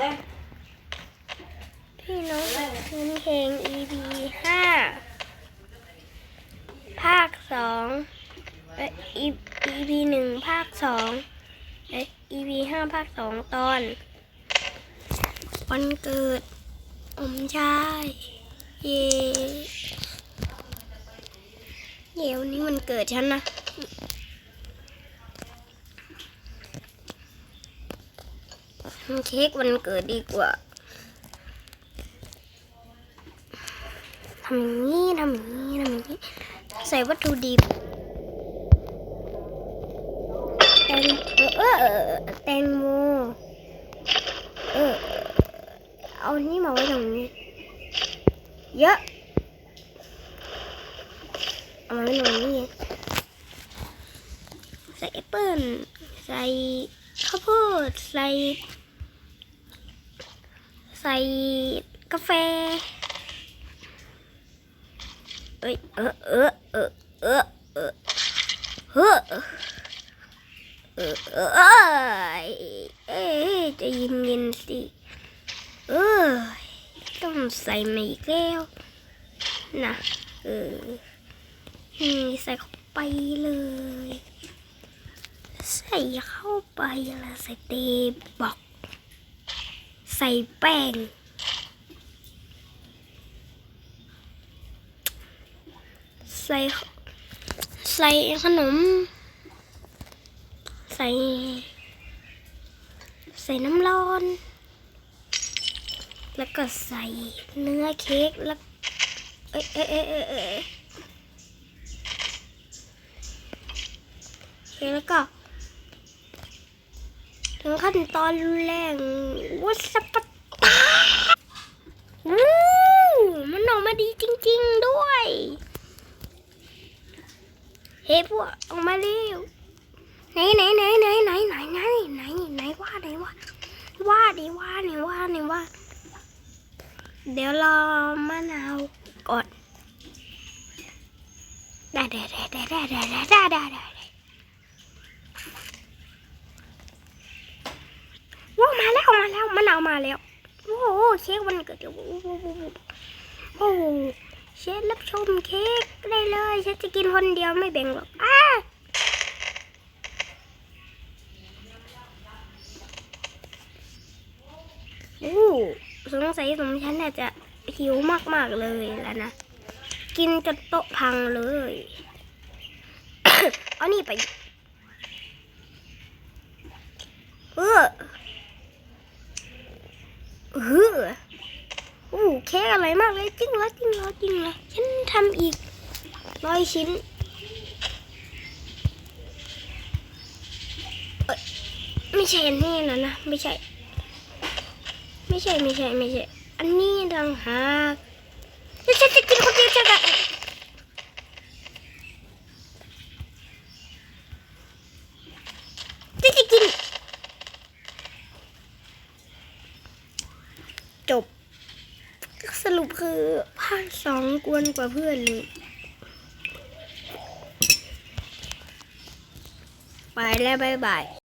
เลยพี่น้องคุนเพลง EP ห้าภาคสองเอ EP หนึ่งภาคสองเอ้ EP ห้าภาคสองตอน วันเกิดอมชาย เย่เย่วันนี้มันเกิดฉันนะ ทำเค้กวันเกิดดีกว่าทำอย่างนี้ทำอย่างนี้ทำอย่างนี้ ใส่วัตถุดิบแตงเออเออแตงโมเออเอานี่มาไว้ตรงนี้ เยอะเอามาไว้ตรงนี้ใส่แอปเปิ้ลใส่ข้าวโพดใส่ ใส่กาแฟ เอ้ย เออเออเออเออเออเอเออเออเออเออจะเย็นเย็นสิเออต้องใส่มาอีกแล้วนะเออนี่ใส่เข้าไปเลย ใส่เข้าไปแล้วใส่เตบอก ใส่แป้ง ใส่ ใส่ขนม ใส่ ใส่น้ำร้อน แล้วก็ใส่เนื้อเค้กแล้วเอ้ยเอ้ยเอ้ยเอ้ยเออแล้วก็ ถึงขั้นตอนรุนแรงวัสปตาวู้มันออกมาดีจริง ๆด้วย เฮ้พวกออกมาเร็วไหนไหนไหนไหนไหนไหนไหนไหนไหนว่าไหนว่าว่าดิว่าไหนว่าไหนว่าเดี๋ยวรอมะนาวก่อนได้ได้ได้ได้ได้ได้ได้ได้ได้ได้ ว้าวมาแล้วมาแล้วมะนาวมาแล้วโอ้โหเค้กวันเกิดโอ้โหโอ้โหเชฟรับชมเค้กได้เลยฉันจะกินคนเดียวไม่แบ่งหรอกอ้าอู้สงสัยสมฉันน่าจะหิวมากๆเลยแล้วนะ กินจนโต๊ะพังเลยเอานี่ไป เอ อู้ เค้กอร่อยมากเลยจริงเหรอจริงเหรอจริงเหรอฉันทำอีกร้อยชิ้นไม่ใช่อันนี้นะนะไม่ใช่ ไม่ใช่ไม่ใช่ไม่ใช่ อันนี้ต่างหากแล้วฉันจะกินคนเดียวจะกันฉันจะกิน จบ สรุปคือภาคสองกวนกว่าเพื่อนเลย ไปแล้วบายบาย